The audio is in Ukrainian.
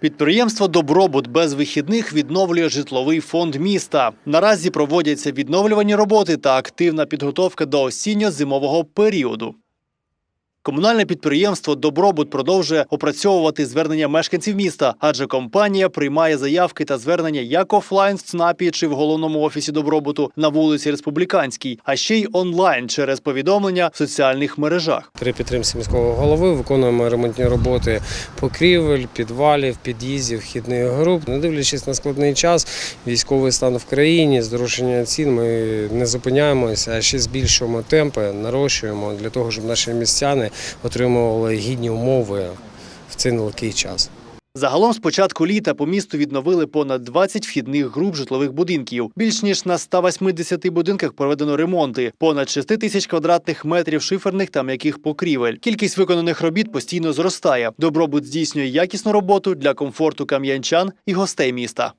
Підприємство Добробут без вихідних відновлює житловий фонд міста. Наразі проводяться відновлювані роботи та активна підготовка до осінньо-зимового періоду. Комунальне підприємство Добробут продовжує опрацьовувати звернення мешканців міста, адже компанія приймає заявки та звернення як офлайн в ЦНАПі чи в головному офісі Добробуту на вулиці Республіканській, а ще й онлайн через повідомлення в соціальних мережах. При підтримці міського голови виконуємо ремонтні роботи покрівель, підвалів, під'їздів, вхідних груп. Не дивлячись на складний час, військовий стан в країні, здорожчання цін, ми не зупиняємося, а ще збільшуємо темпи, нарощуємо для того, щоб наші містяни отримували гідні умови в цей нелегкий час. Загалом з початку літа по місту відновили понад 20 вхідних груп житлових будинків. Більш ніж на 180 будинках проведено ремонти, понад 6 тисяч квадратних метрів шиферних та м'яких покрівель. Кількість виконаних робіт постійно зростає. Добробут здійснює якісну роботу для комфорту кам'янчан і гостей міста.